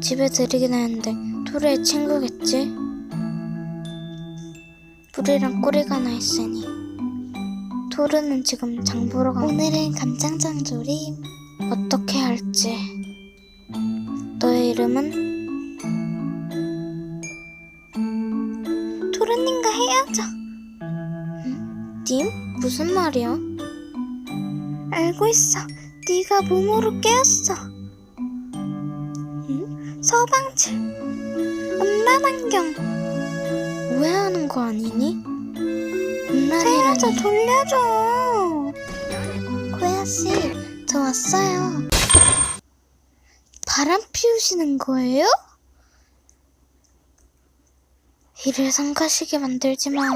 집에 데리긴 했는데 토르의 친구겠지? 뿌리랑 꼬리가 나 있으니 토르는 지금 장 보러 가 오늘은 감장장 조림 어떻게 할지 너의 이름은? 토르님과 헤어져 님? 무슨 말이야? 알고 있어 네가 몸으로 깨었어. 응? 서방칠 음란환경. 오해하는 거 아니니? 음란이라니. 헤어져 돌려줘. 고야 씨 저 왔어요. 바람 피우시는 거예요? 이를 삼가시게 만들지 마